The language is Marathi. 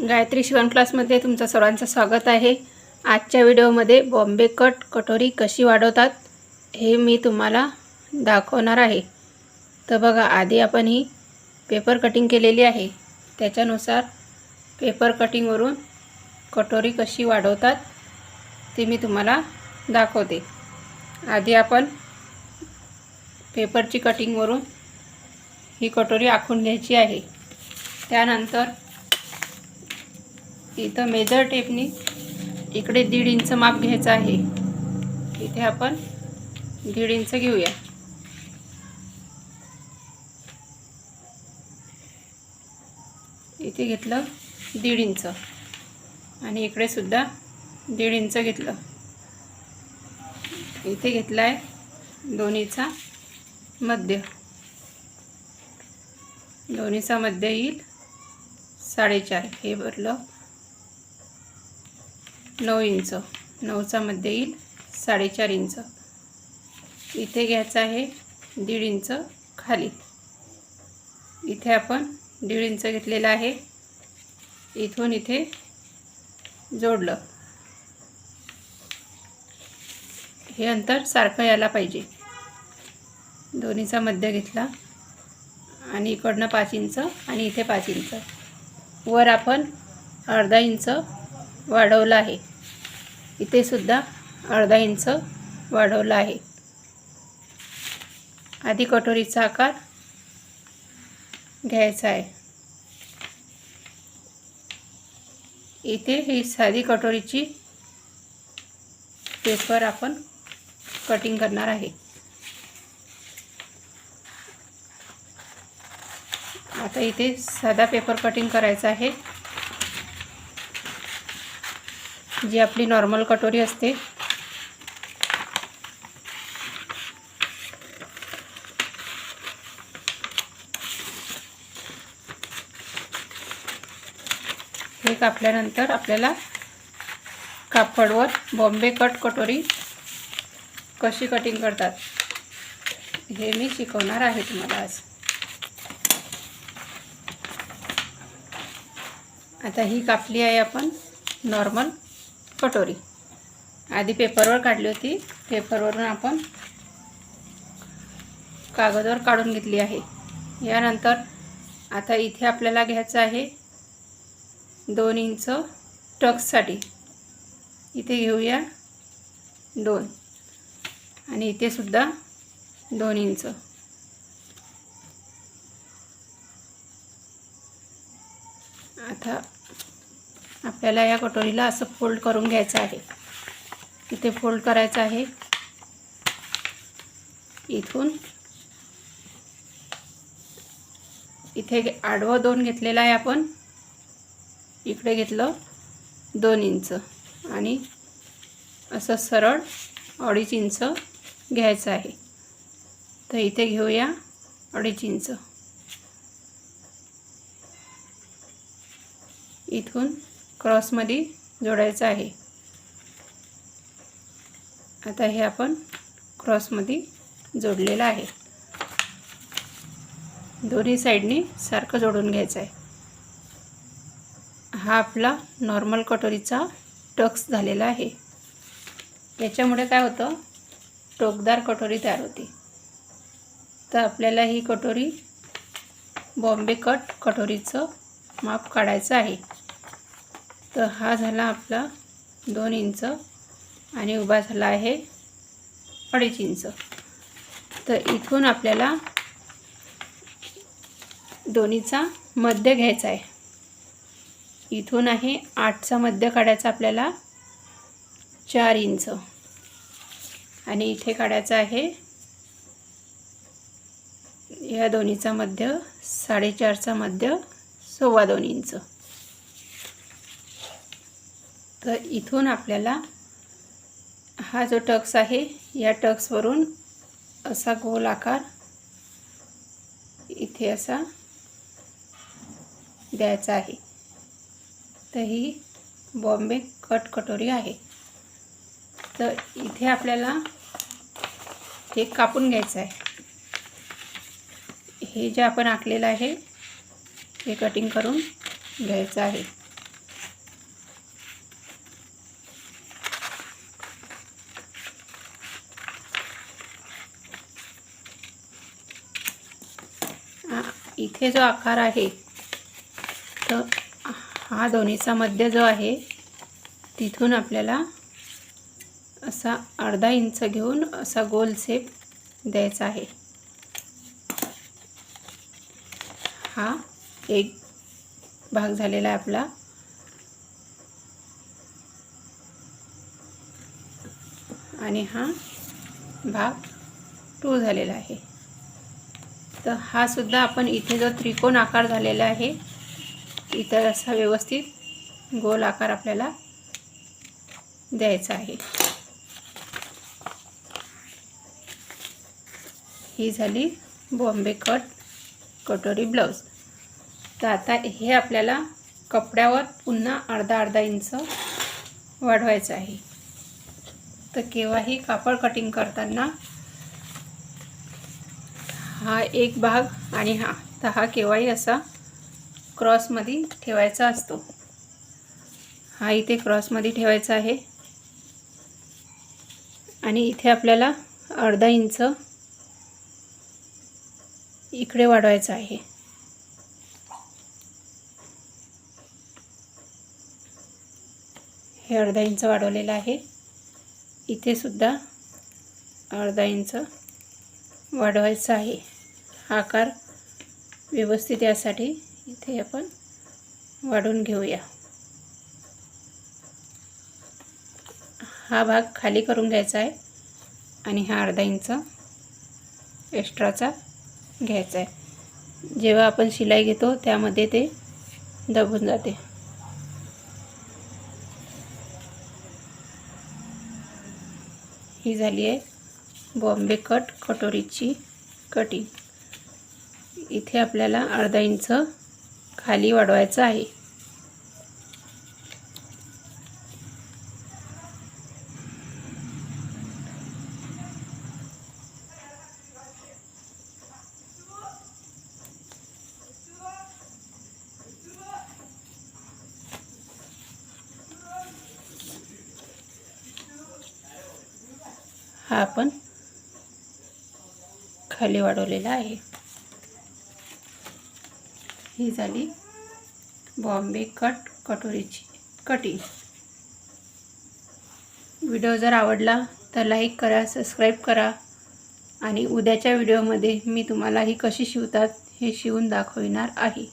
गायत्री शिवण क्लासमध्ये तुमचं सर्वांचं स्वागत आहे. आजच्या व्हिडिओमध्ये बॉम्बे कट कटोरी कशी वाढवतात हे मी तुम्हाला दाखवणार आहे. तर बघा आधी आपण ही पेपर कटिंग केलेली आहे. त्याच्यानुसार पेपर कटिंगवरून कटोरी कशी वाढवतात ते मी तुम्हाला दाखवते. आधी आपण पेपरची कटिंगवरून ही कटोरी आखून घ्यायची आहे. त्यानंतर इथं मेजर टेपनी इकडे दीड इंच माप घ्यायचं आहे. इथे आपण दीड इंच घेऊया. इथे घेतलं दीड इंच आणि इकडे सुद्धा दीड इंच घेतलं. इथे घेतला आहे दोन्हीचा मध्य. दोन्हीचा मध्य येईल साडेचार. हे भरलं. नऊ इंच. नऊचा मध्य येईल साडेचार इंच. इथे घ्यायचं आहे दीड इंच खाली. इथे आपण दीड इंच घेतलेलं आहे. इथून इथे जोडलं. हे अंतर सारखं यायला पाहिजे. दोन्हीचा मध्य घेतला. आणि इकडनं पाच इंच आणि इथे पाच इंच. वर आपण अर्धा इंच वाढवलं आहे. इथे सुद्धा अर्धा इंच वाढवलं आहे. आधी कटोरीचा आकार घ्यायचा आहे. इथे ही साधी कटोरीची पेपर आपण कटिंग करणार आहे. आता इथे साधा पेपर कटिंग करायचा आहे. जी आपली नॉर्मल कटोरी असते. हे कापल्यानंतर आपल्याला कापडवर बॉम्बे कट कटोरी कशी कटिंग करतात हे मी शिकवणार आहे तुम्हाला आज. आता ही कापली आहे आपण नॉर्मल कटोरी. आधी पेपरवर काढली होती. पेपरवरून आपण कागदवर काढून घेतली आहे. यानंतर आता इथे आपल्याला घ्यायचं आहे दोन इंच टक्ससाठी. इथे घेऊया दोन. आणि इथे सुद्धा दोन इंच. आता आपल्याला या कटोरीला असं फोल्ड करून घ्यायचं आहे. इथे फोल्ड करायचं आहे. इथून इथे आडवं दोन घेतलेलं आहे आपण. इकडे घेतलं दोन इंच. आणि असं सरळ अडीच इंच घ्यायचं आहे. तर इथे घेऊया अडीच इंच. इथून क्रॉसमध्ये जोडायचं आहे. आता हे आपण क्रॉसमध्ये जोडलेलं आहे. दोन्ही साईडनी सारखं जोडून घ्यायचं आहे. हा आपला नॉर्मल कटोरीचा टक्स झालेला आहे. याच्यामुळे काय होतं? टोकदार कटोरी तयार होते. तर आपल्याला ही कटोरी बॉम्बे कट कटोरीचं माप काढायचं आहे. तर हा झाला आपला दोन इंच आणि उभा झाला आहे अडीच इंच. तर इथून आपल्याला दोन्हीचा मध्य घ्यायचा आहे. इथून आहे आठचा मध्य काढायचा आपल्याला चार इंच. आणि इथे काढायचा आहे या दोन्हीचा मध्य साडेचारचा मध्य सव्वा दोन इंच. तर इथून आपल्याला हा जो टक्स आहे या टक्सवरून असा गोल आकार इथे असा द्यायचा आहे. तर ही बॉम्बे कट कटोरी आहे. तर इथे आपल्याला हे कापून घ्यायचं आहे. हे जे आपण आखलेलं आहे हे कटिंग करून घ्यायचं आहे. इथे जो आकार आहे तर हा दोन्हीचा मध्य जो आहे तिथून आपल्याला असा अर्धा इंच घेऊन असा गोल शेप द्यायचा आहे. हा एक भाग झालेला आहे आपला. आणि हा भाग टू झालेला आहे. तर हा सुद्धा आपण इथे जो त्रिकोण आकार झालेला आहे इतर असा व्यवस्थित गोल आकार आपल्याला द्यायचा आहे. ही झाली बॉम्बे कट कटोरी ब्लाऊज. तर आता हे आपल्याला कपड्यावर पुन्हा अर्धा अर्धा इंच वाढवायचं आहे. तर केव्हाही कापड कटिंग करताना हा एक भाग आणि हा. तर हा केव्हाही असा क्रॉसमध्ये ठेवायचा असतो. हा इथे क्रॉसमध्ये ठेवायचा आहे. आणि इथे आपल्याला अर्धा इंच इकडे वाढवायचं आहे. हे अर्धा इंच वाढवलेलं आहे. इथे सुद्धा अर्धा इंच वाढवायचं आहे. आकार व्यवस्थित यासाठी इथे आपण वाढून घेऊया. हा भाग खाली करून घ्यायचा आहे आणि हा अर्धा इंच एक्स्ट्राचा घ्यायचा आहे. जेव्हा आपण शिलाई घेतो त्यामध्ये ते दबून जाते. ही झाली आहे बॉम्बे कट कटोरीची कटिंग. इथे आपल्याला अर्धा इंच खाली वाढवायचं आहे. हा आपण खाली वाढवलेला आहे. ही झाली बॉम्बे कट कटोरीची कटिंग व्हिडिओ जर आवडला तर लाईक करा सबस्क्राईब करा आणि उद्याच्या व्हिडिओमध्ये मी तुम्हाला ही कशी शिवतात हे शिवून दाखविणार आहे.